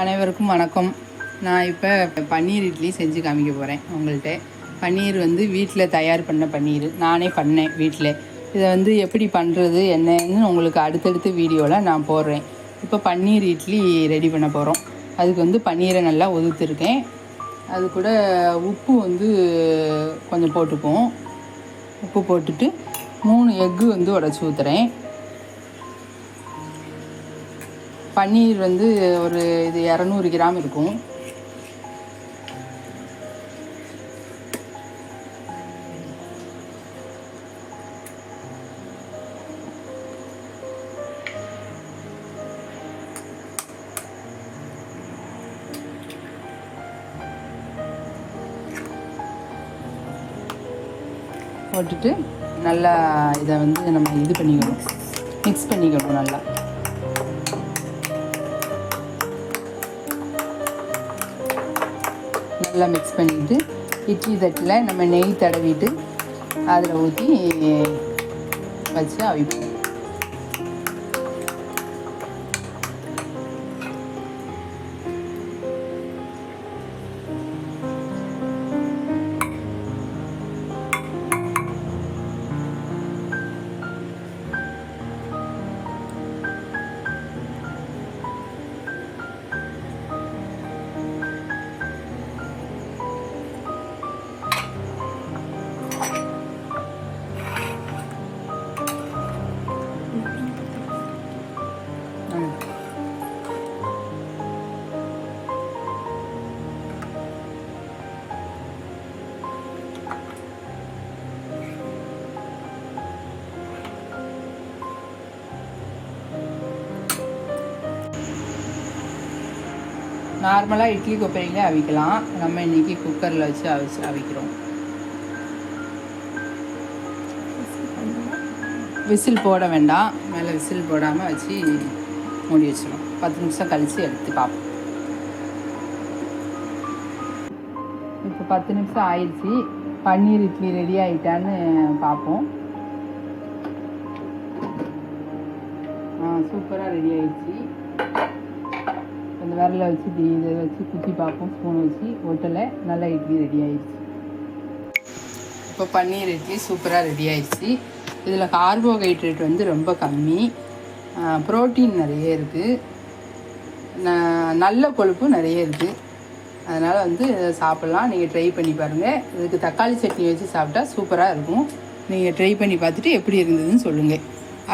அனைவருக்கும் வணக்கம். நான் இப்போ பன்னீர் இட்லி செஞ்சு காமிக்க போகிறேன் உங்கள்கிட்ட பன்னீர் வந்து வீட்டில் தயார் பண்ண பன்னீர். நானே பண்ணேன் வீட்டில் இதை வந்து எப்படி பண்ணுறது என்னன்னு உங்களுக்கு அடுத்தடுத்த வீடியோவில் நான் போடுறேன். இப்போ பன்னீர் இட்லி ரெடி பண்ண போகிறோம் அதுக்கு வந்து பன்னீரை நல்லா ஒதுத்துருக்கேன். அது கூட உப்பு வந்து கொஞ்சம் போட்டுப்போம் உப்பு போட்டுட்டு மூணு எக்கு வந்து உடச்சி ஊற்றுறேன் பன்னீர் வந்து ஒரு இது இரநூறு கிராம் இருக்கும். போட்டுட்டு நல்லா இதை வந்து நம்ம இது பண்ணிக்கணும். மிக்ஸ் பண்ணிக்கணும் நல்லா. நல்லா மிக்ஸ் பண்ணிவிட்டு இட்லி தட்டில் நம்ம நெய் தடவிட்டு அதில் ஊற்றி வச்சு அவிப்போம். நார்மலாக இட்லி கொப்பரையிலே அவிக்கலாம். நம்ம இன்றைக்கி குக்கரில் வச்சு அவிச்சு அவிக்கிறோம். விசில் போட வேண்டாம். மேலே விசில் போடாமல் வச்சு மூடி வச்சிடும் பத்து நிமிஷம் கழித்து எடுத்து பார்ப்போம். இப்போ பத்து நிமிஷம் ஆயிடுச்சு. பன்னீர் இட்லி ரெடி ஆகிட்டான்னு பார்ப்போம். ஆ சூப்பராக ரெடி ஆயிடுச்சு. விரலை வச்சு இதை வச்சு குத்தி பார்ப்போம். ஸ்பூன் வச்சு ஒட்டலை. நல்லா இட்லி ரெடி ஆயிடுச்சு. இப்போ பன்னீர் இட்லி சூப்பராக ரெடி ஆயிடுச்சு. இதில் கார்போஹைட்ரேட் வந்து ரொம்ப கம்மி. ப்ரோட்டீன் நிறைய இருக்குது நல்ல கொழுப்பு நிறைய இருக்குது அதனால் வந்து இதை சாப்பிட்லாம். நீங்கள் ட்ரை பண்ணி பாருங்கள் இதுக்கு தக்காளி சட்னி வச்சு சாப்பிட்டா சூப்பராக இருக்கும். நீங்கள் ட்ரை பண்ணி பார்த்துட்டு எப்படி இருந்ததுன்னு சொல்லுங்கள்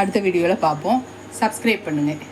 அடுத்த வீடியோவில் பார்ப்போம். சப்ஸ்கிரைப் பண்ணுங்கள்